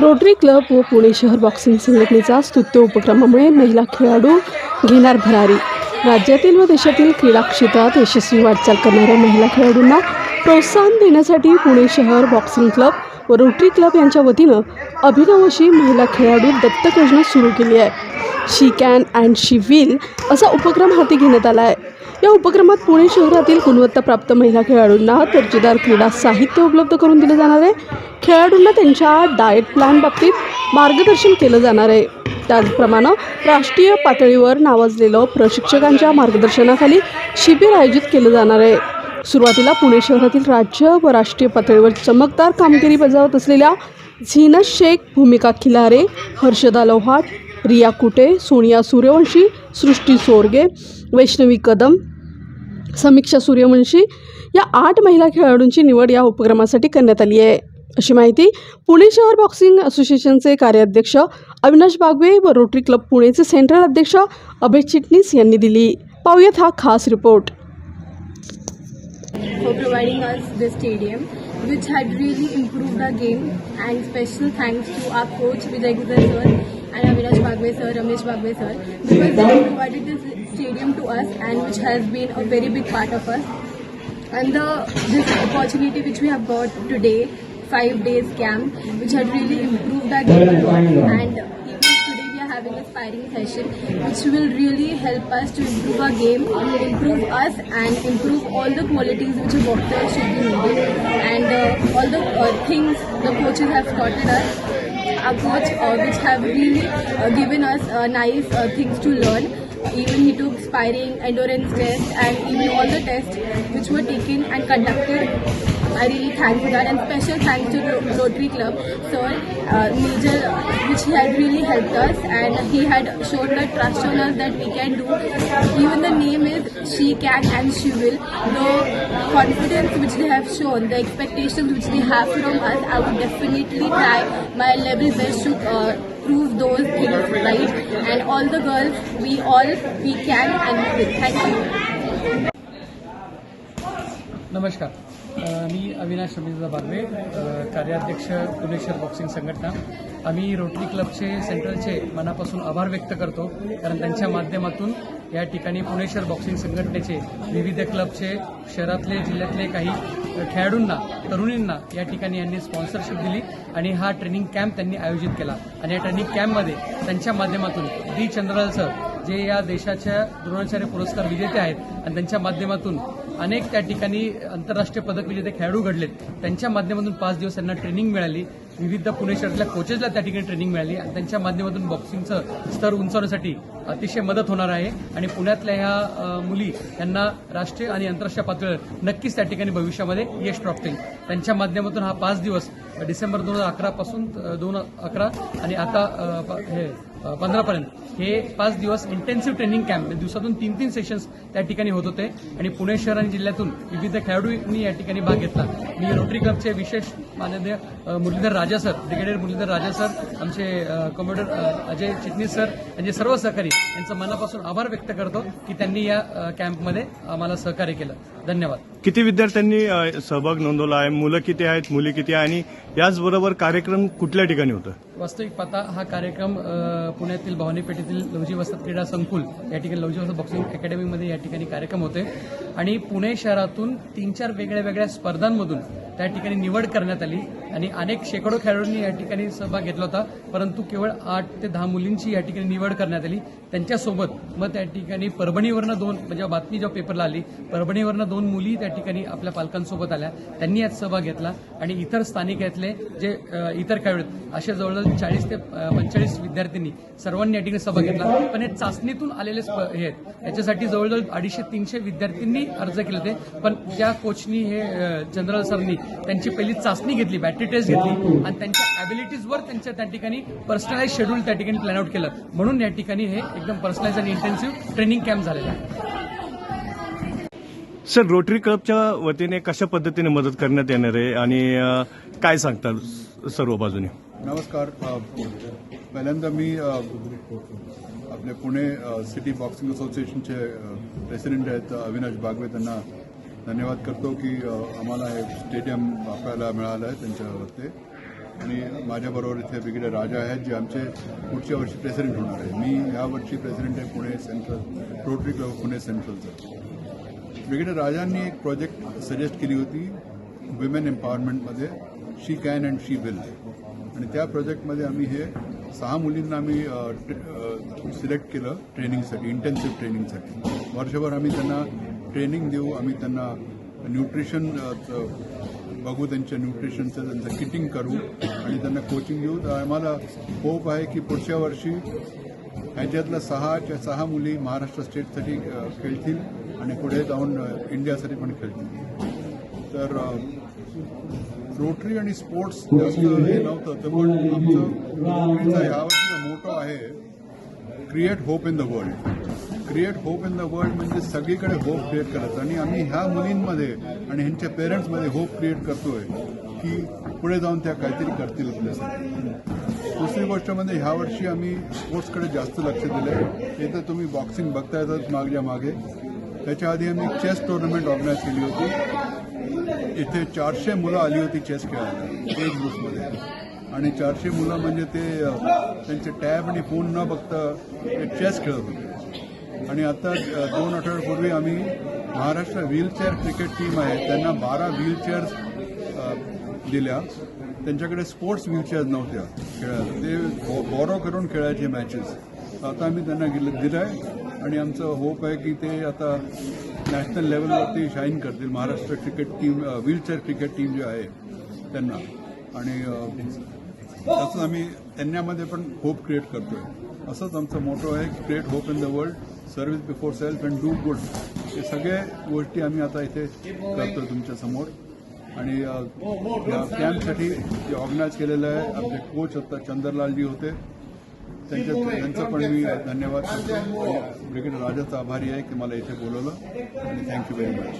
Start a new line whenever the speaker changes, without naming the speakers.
Rotary club व पुणे शहर boxing संघटनेचा स्तुत्य उपक्रमामुळे महिला खेळाडू घेणार भरारी. राज्यातील व देशातील क्रीडा क्षेत्रात यशस्वी वाटचाल करणाऱ्या महिला खेळाडूंना प्रोत्साहन देण्यासाठी पुणे शहर बॉक्सिंग क्लब व रोटरी क्लब यांच्या वतीनं अभिनव अशी महिला खेळाडू दत्तक योजना सुरू केली आहे. She can and she will असा उपक्रम हाती घेण्यात आला आहे. या उपक्रमात पुणे शहरातील गुणवत्ताप्राप्त महिला खेळाडूंना दर्जेदार क्रीडा साहित्य उपलब्ध करून दिले जाणार आहे. खेळाडूंना त्यांच्या डाएट प्लॅन बाबतीत मार्गदर्शन केलं जाणार आहे. त्याचप्रमाणे राष्ट्रीय पातळीवर नावाजलेलं प्रशिक्षकांच्या मार्गदर्शनाखाली शिबिर आयोजित केलं जाणार आहे. सुरुवातीला पुणे शहरातील राज्य व राष्ट्रीय पातळीवर चमकदार कामगिरी बजावत असलेल्या झीनस शेख भूमिका खिलारे हर्षदा लोहाट रिया कुटे सोनिया सूर्यवंशी सृष्टी सोरगे वैष्णवी कदम समीक्षा सूर्यवंशी या आठ महिला खेळाडूंची निवड या उपक्रमासाठी करण्यात आली आहे अशी माहिती पुणे शहर बॉक्सिंग असोसिएशनचे कार्याध्यक्ष अविनाश बागवे व रोटरी क्लब पुणेचे सेंट्रल अध्यक्ष अभय चिटणीस यांनी दिली पाहुयात हा खास report
for providing us this stadium, which had really improved our game. And special thanks to our coach Vijay Gupta sir and Avinash Bagwe sir, Ramesh Bagwe sir, because they provided this stadium to us, and which has been a very big part of us. And the this opportunity which we have got today, five days camp, which had really improved our game a lot. And even today we are having a sparring session, which will really help us to improve our game, improve us, and improve all the qualities which a boxer should be needing. And uh, all the uh, things the coaches have taught us, our uh, which have really uh, given us uh, nice things to learn. Even he took sparring, endurance test, and even all the tests which were taken and conducted. I really thank for that, and special thanks to Ro- Rotary Club, sir, uh, Major, uh, which he had really helped us, and he had shown the trust on us that we can do. Even the name is She Can and She Will. The confidence which they have shown, the expectations which they have from us, I would definitely try my level best to. Uh, prove those things right and all the girls we all we can and we will thank you
नमस्कार अ, मी अविनाश रवींद्र बागवे कार्याध्यक्ष पुणे शहर boxing संघटना. आम्ही rotary क्लबचे सेंट्रलचे मनापासून आभार व्यक्त करतो कारण त्यांच्या माध्यमातून या ठिकाणी पुणे शहर बॉक्सिंग संघटनेचे विविध क्लबचे शहरातले जिल्ह्यातले काही खेळाडूंना तरुणींना या ठिकाणी यांनी स्पॉन्सरशिप दिली आणि हा ट्रेनिंग कॅम्प त्यांनी आयोजित केला. आणि या ट्रेनिंग कॅम्पमध्ये त्यांच्या माध्यमातून डी चंद्रलाल सर जे या देशाच्या द्रोणाचार्य पुरस्कार विजेते आहेत आणि त्यांच्या माध्यमातून अनेक त्या ठिकाणी आंतरराष्ट्रीय पदक विजेते खेळाडू घडलेत. त्यांच्या माध्यमातून पाच दिवस त्यांना ट्रेनिंग मिळाली. विविध पुणे शहरातल्या कोचेसला त्या ठिकाणी ट्रेनिंग मिळाली. आणि त्यांच्या माध्यमातून बॉक्सिंगचं स्तर उंचावण्यासाठी अतिशय मदत होणार आहे. आणि पुण्यातल्या ह्या मुली यांना राष्ट्रीय आणि आंतरराष्ट्रीय पातळीवर नक्कीच त्या ठिकाणी भविष्यामध्ये यश प्राप्त होईल. त्यांच्या माध्यमातून हा पाच दिवस डिसेंबर दोन हजार अकरापासून दोन अकरा आणि आता प- हे पंधरापर्यंत हे पाच दिवस इंटेन्सिव्ह ट्रेनिंग कॅम्प दिवसातून तीन तीन सेशन्स त्या ठिकाणी होत होते. आणि पुणे शहर आणि जिल्ह्यातून विविध खेळाडूंनी या ठिकाणी भाग घेतला. मी रोटरी क्लबचे विशेष माननीय Muralidhar Raja sir brigadier Muralidhar Raja sir आमचे कॉम्प्युटर अजय चिटणीस सर यांचे सर्व सहकारी यांचं मनापासून आभार व्यक्त करतो की त्यांनी या कॅम्पमध्ये आम्हाला सहकार्य केलं. धन्यवाद.
किती विद्यार्थ्यांनी सहभाग नोंदवला आहे? मुलं किती आहेत? मुली किती आहे? आणि याचबरोबर कार्यक्रम कुठल्या ठिकाणी होतं?
वास्तविक पाहता हा कार्यक्रम पुण्यातील भवानी पेठेतील लवजी वसत क्रीडा संकुल या ठिकाणी लवजी वसत बॉक्सिंग अकॅडमीमध्ये या ठिकाणी कार्यक्रम होते. आणि पुणे शहरातून तीन चार वेगळ्या वेगळ्या स्पर्धांमधून त्या ठिकाणी निवड करण्यात आली. आणि अनेक शेकडो खेळाडूंनी या ठिकाणी सहभाग घेतला होता. परंतु केवळ आठ ते दहा मुलींची या ठिकाणी निवड करण्यात आली. त्यांच्यासोबत मग त्या ठिकाणी परभणीवरनं दोन म्हणजे बातमी जेव्हा पेपरला आली परभणीवरनं दोन मुली त्या ठिकाणी आपल्या पालकांसोबत आल्या. त्यांनी यात सहभाग घेतला. आणि इतर स्थानिक यातले जे इतर खेळाडू आहेत, असे जवळजवळ चाळीस ते पंचेचाळीस विद्यार्थ्यांनी सर्वांनी या ठिकाणी सहभाग घेतला. पण हे चाचणीतून आलेले हे आहेत. याच्यासाठी जवळजवळ अडीचशे तीनशे विद्यार्थ्यांनी अर्ज केले होते. पण त्या कोचनी हे जनरल सरनी त्यांची पहिली चाचणी घेतली बॅट टेस्ट घेतली आणि त्यांच्या ॲबिलिटीजवर त्यांच्या त्या ठिकाणी पर्सनलाइज शेड्यूल त्या ठिकाणी प्लॅन आउट केलं. म्हणून या ठिकाणी हे एकदम पर्सनलाइज आणि इंटेन्सिव्ह ट्रेनिंग कॅम्प झालेला आहे.
सर रोटरी क्लबच्या वतीने कशा पद्धतीने मदत करण्यात येणार आहे आणि काय सांगतात सर्व बाजूने?
नमस्कार पहिल्यांदा मी आपले पुणे सिटी बॉक्सिंग असोसिएशनचे प्रेसिडेंट आहेत अविनाश बागवे त्यांना धन्यवाद करतो की आम्हाला हे स्टेडियम वापरायला मिळालं आहे त्यांच्यावरती. आणि माझ्याबरोबर इथे वेगळे राजा आहेत जे आमचे पुढच्या वर्षी प्रेसिडेंट होणार आहे. मी यावर्षी प्रेसिडेंट आहे Pune central Rotary club Pune सेंट्रलचं वेगळे राजांनी एक प्रोजेक्ट सजेस्ट केली होती women एम्पॉवरमेंटमध्ये she can and she will आणि त्या प्रोजेक्टमध्ये आम्ही हे सहा मुलींना आम्ही सिलेक्ट केलं ट्रेनिंगसाठी इंटेन्सिव्ह ट्रेनिंगसाठी वर्षभर आम्ही त्यांना ट्रेनिंग देऊ आम्ही त्यांना न्यूट्रिशन बघू त्यांच्या न्यूट्रिशनचं त्यांचं किटिंग करू आणि त्यांना कोचिंग देऊ तर आम्हाला होप आहे की पुढच्या वर्षी ह्याच्यातल्या सहाच्या सहा मुली महाराष्ट्र स्टेटसाठी खेळतील आणि पुढे जाऊन इंडियासाठी पण खेळतील. तर रोटरी आणि स्पोर्ट्स जास्त हे नव्हतं तर पण आमचं रोटरीचा यावर्षीचा मोठं आहे create hope in the world. Create hope in the world म्हणजे सगळीकडे होप क्रिएट करायचं. आणि आम्ही ह्या मुलींमध्ये आणि ह्यांच्या पेरेंट्समध्ये होप क्रिएट करतोय की पुढे जाऊन त्या काहीतरी करतील आपल्यासाठी. दुसरी गोष्ट म्हणजे ह्या वर्षी आम्ही स्पोर्ट्सकडे जास्त लक्ष दिलं आहे इथं तुम्ही बॉक्सिंग बघता येतात मागच्या मागे. त्याच्या आधी आम्ही चेस टुर्नामेंट ऑर्गनाईज केली होती. इथे चारशे मुलं आली होती चेस खेळायला एज ग्रुपमध्ये आणि चारशे मुलं म्हणजे ते त्यांचे टॅब आणि फोन न बघता ते चेस खेळत होते. आणि आता दोन आठवड्यापूर्वी आम्ही महाराष्ट्र व्हीलचेअर क्रिकेट टीम आहे त्यांना बारा व्हीलचेअर्स दिल्या. त्यांच्याकडे स्पोर्ट्स व्हीलचेअर्स नव्हत्या खेळायला. ते बॉरो करून खेळायचे मॅचेस. आता आम्ही त्यांना दिलं आहे आणि आमचं होप आहे की ते आता नॅशनल लेवलवरती शाईन करतील. Maharashtra cricket team wheelchair cricket team जी आहे त्यांना. आणि तसंच आम्ही त्यांच्यामध्ये पण होप क्रिएट करतोय. असंच आमचं मोठं आहे create hope in the world. Service before self and do good हे सगळे गोष्टी आम्ही आता इथे करतो तुमच्यासमोर. आणि या कॅम्पसाठी जे ऑर्गनाईज केलेलं आहे आपले कोच आता चंद्रलालजी होते. त्यांच्या त्यांचं पण मी धन्यवाद ब्रिगेड राजाचा आभारी आहे की मला इथे बोलवलं. आणि थँक्यू व्हेरी मच